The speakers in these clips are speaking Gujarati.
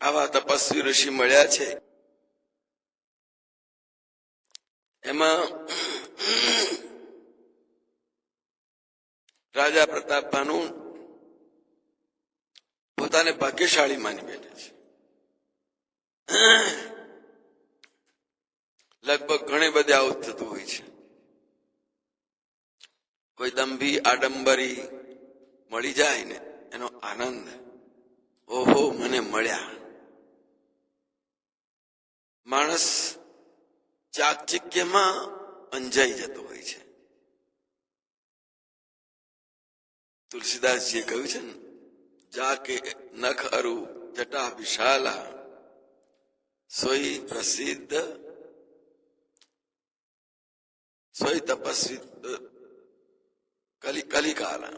આવા તપસ્વી ઋષિ મળ્યા છે. એમાં રાજા પ્રતાપ ભાનુ પોતાને ભાગ્યશાળી માની બેઠે છે. લગભગ ઘણી બધી આવું થતું હોય છે. કોઈ દંભી આડંબરી મળી જાય ને એનો આનંદ ઓહો મને મળ્યા. માણસ ચાકચિક્યમાં અંજાઈ જતો હોય છે. તુલસીદાસજીએ કહ્યું છે ને, જાકે નખ અરુ જટા વિશાલા સોઈ પ્રસિદ્ધ, સોઈ તપસ્વી કલી કલિકાલા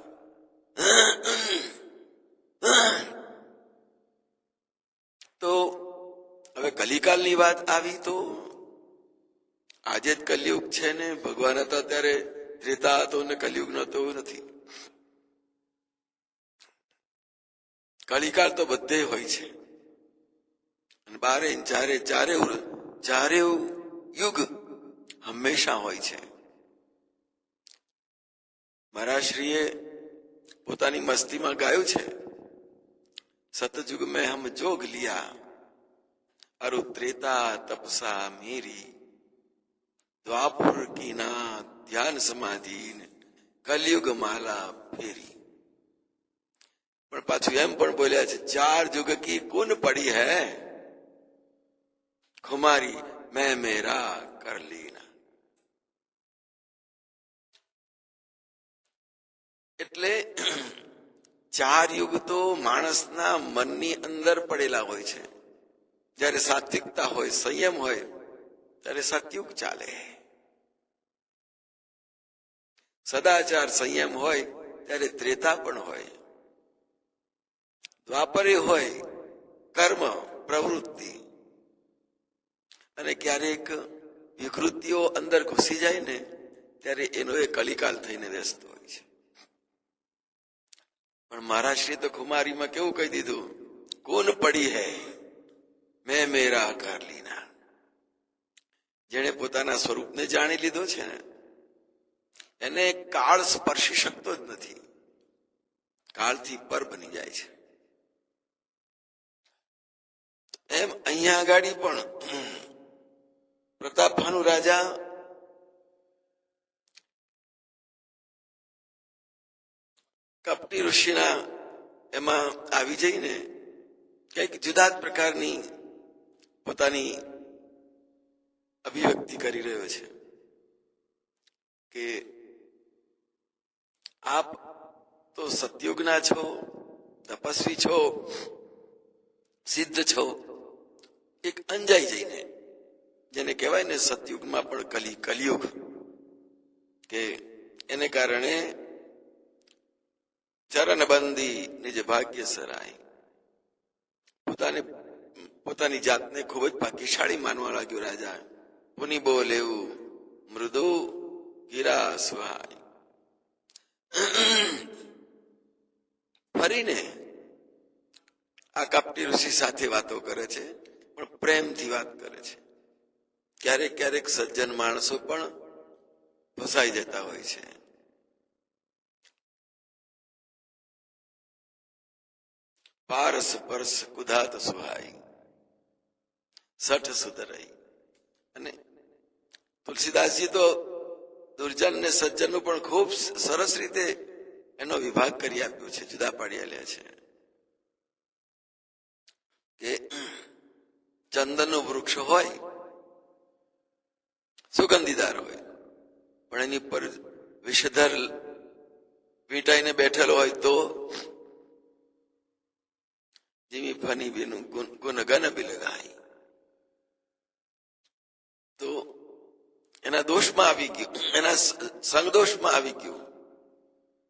તો હવે કલિકાલની વાત આવી તો આજે જ કલયુગ છે ને, ભગવાન હતા ત્યારે ત્રેતા હતો ને કલયુગ નતો નથી. કલિકાળ તો બધે હોય છે. બારે ચારે ચારે ચારે યુગ હંમેશા હોય છે. મારા શ્રીએ પોતાની મસ્તીમાં ગાયું છે. સતયુગ મેં હમ જોગ લિયા. ત્રેતા તપસા મેરી દ્વાપુર કી ના ધ્યાન સમાધિ કલયુગ માલા ફેરી પણ પાછું એમ પણ બોલ્યા છે ચાર યુગ કી કુન પડી હૈ ખુમારી મેં મેરા કર લીના એટલે ચાર યુગ તો માણસના મનની અંદર પડેલા હોય છે જ્યારે સાત્વિકતા હોય, સંયમ હોય, ત્યારે સતયુગ ચાલે. સદાચાર, સંયમ હોય, ત્યારે ત્રેતા પણ હોય. દ્વાપરે હોય, કર્મ, પ્રવૃત્તિ. અને ક્યારેક વિકૃતિઓ અંદર ઘૂસી જાય ને, ત્યારે એનો એ કલિકાલ થઈને વ્યસ્ત હોય છે. પણ મહારાષ્ટ્રીય તો ખુમારીમાં કેવું કહી દીધું? કોણ પડી હૈ? મેં મેરા આકાર લીના. જેણે પોતાના સ્વરૂપને જાણી લીધો છે ને, એને કાળ સ્પર્શી શકતો જ નથી. કાળથી પર બની જાય છે. એમ અહીંયા આગળ પણ પ્રતાપ ભાનુ રાજા કપટી ઋષિના એમાં આવી જઈને કંઈક જુદા જ પ્રકારની પોતાની અભિવ્યક્તિ કરી રહ્યો છે કે આપ તો સતયુગના છો, તપસ્વી છો, સિદ્ધ છો, એક અંજાઈ જઈને, જેને કહેવાય ને સતયુગમાં પણ કલી, કલિયુગ, કે એને કારણે ચરણબંધી જે ભાગ્ય સરાય પોતાને પોતાની જાતને ખૂબ જ ભાગ્યશાળી માનવા લાગ્યો રાજા. મુનિ બોલ એવું મૃદુ ગીરા સુહાય ફરીને આ કપટી ઋષિ સાથે વાતો કરે છે, પણ પ્રેમથી વાત કરે છે. ક્યારેક ક્યારેક સજ્જન માણસો પણ ફસાઈ જતા હોય છે. પારસ પરસ કુદાત સુહાઈ સઠ સુધરાઈ. અને તુલસીદાસજી તો દુર્જન ને સજ્જનનું પણ ખૂબ સરસ રીતે એનો વિભાગ કરી આપ્યો છે, જુદા પાડી આલ્યા છે. કે ચંદનનું વૃક્ષ હોય, સુગંધીદાર હોય, પણ એની પર વિષધર વીંટાઈને બેઠેલો હોય તો જીમી ફની બીનું ગુન ગન બી લગાઈ તો એના દોષમાં આવી ગયું. એના સંગદોષમાં આવી ગયું.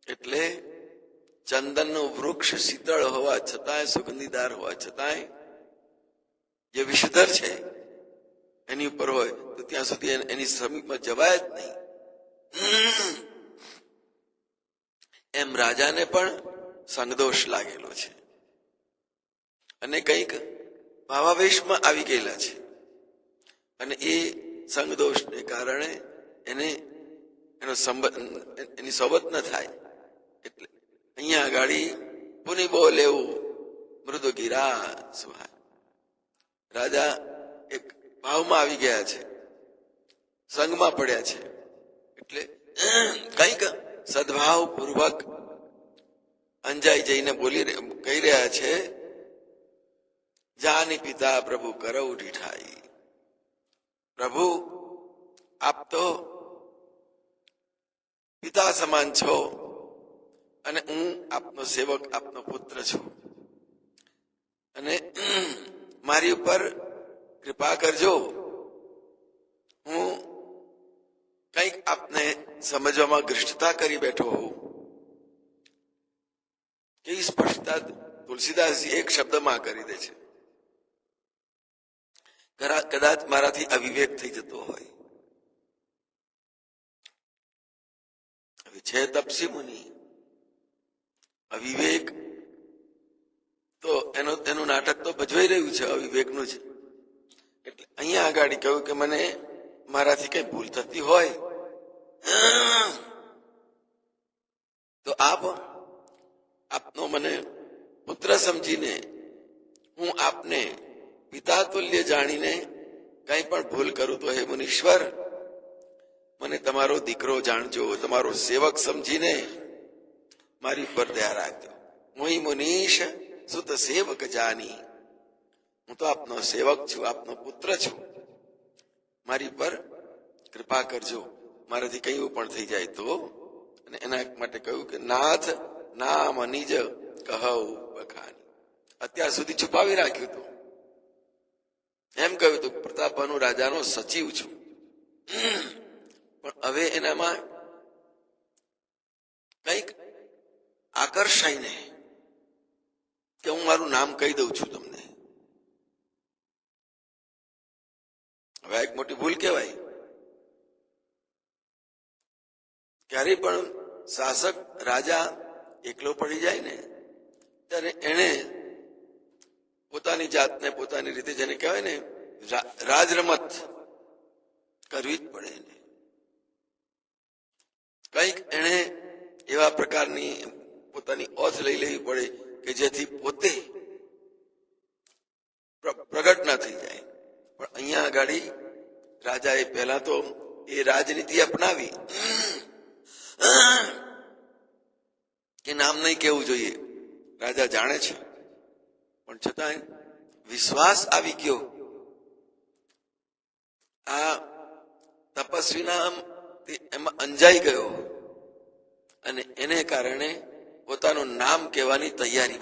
એટલે ચંદનનું વૃક્ષ શીતળ હોવા છતાંય, સુગંધીદાર હોવા છતાંય જે વિષધર છે, એની ઉપર હોય, તો ત્યાં સુધી એની સમીપમાં જવાય જ નહીં. એમ રાજાને પણ સંગદોષ લાગેલો છે. અને કંઈક ભાવાવેશમાં આવી ગયેલા છે. અને એ સંગદોષને કારણે એને એનો એની સોબત ન થાય. એટલે અહીંયા આગળ પુની બો લેવું મૃદુ ગીરા સુહાય રાજા એક ભાવમાં આવી ગયા છે. સંગમાં પડ્યા છે. એટલે કંઈક સદભાવ પૂર્વક અંજાઈ જઈને બોલી કહી રહ્યા છે, જાની પિતા પ્રભુ કરવ ઢીઠાઈ. પ્રભુ, આપ તો પિતા સમાન છો અને હું આપનો સેવક, આપનો પુત્ર છું. અને મારી ઉપર કૃપા કરજો. હું કંઈક આપને સમજવામાં ગૃષ્ટતા કરી બેઠો હોઉં. કેવી સ્પષ્ટતા તુલસીદાસજી એક શબ્દમાં કરી દે છે. કદાચ મારાથી અવિવેક થઈ જતો હોય. છે તપસી મુનિ. અવિવેક તો એનો એનું નાટક તો ભજવાઈ રહ્યું છે, અવિવેકનું જ. એટલે અહીંયા આગળ કહ્યું કે મને મારાથી કઈ ભૂલ થતી હોય. તો આપ આપનો મને પુત્ર સમજીને હું આપને પિતા તુલ્ય જાણીને કઈ પણ ભૂલ કરું તો હે મુનીશ્વર, મને તમારો દીકરો જાણજો, તમારો સેવક સમજીને મારી ઉપર દયા રાખજો. હું મુનીશ સુત સેવક જાની? હું તો આપનો સેવક છું, આપનો પુત્ર છું. મારી પર કૃપા કરજો. મારાથી કયું પણ થઈ જાય તો? અને એના માટે કહ્યું કે, નાથ, નામ, નિજ કહું બખાની. અત્યાર સુધી છુપાવી રાખ્યું હતું એમ કહ્યું હતું પ્રતાપભાનુ રાજાનો સચિવ છું. પણ હવે એનામાં કંઈક આકર્ષાઈને કે હું મારું નામ કહી દઉં છું તમને. હવે એક મોટી ભૂલ કહેવાય. ક્યારે પણ શાસક રાજા એકલો પડી જાય ને, ત્યારે એને પોતાની જાતને પોતાની રીતે જેને કહેવાય ને રાજ રાજરમત કરવી જ પડે એને. કંઈક એને એવા પ્રકારની પોતાની ઓથ લઈ લેવી પડે કે જેથી પોતે પ્ર- પ્રગટ ના થઈ જાય. પણ અહીંયા આગળ રાજાએ પહેલા તો એ રાજનીતિ અપનાવી. કે નામ નહીં કેવું જોઈએ. રાજા જાણે છે. પણ છતાંય વિશ્વાસ આવી ગયો. આ તપસ્વીના એમાં અંજાઈ ગયો. અને એને કારણે પોતાનું નામ કહેવાની તૈયારી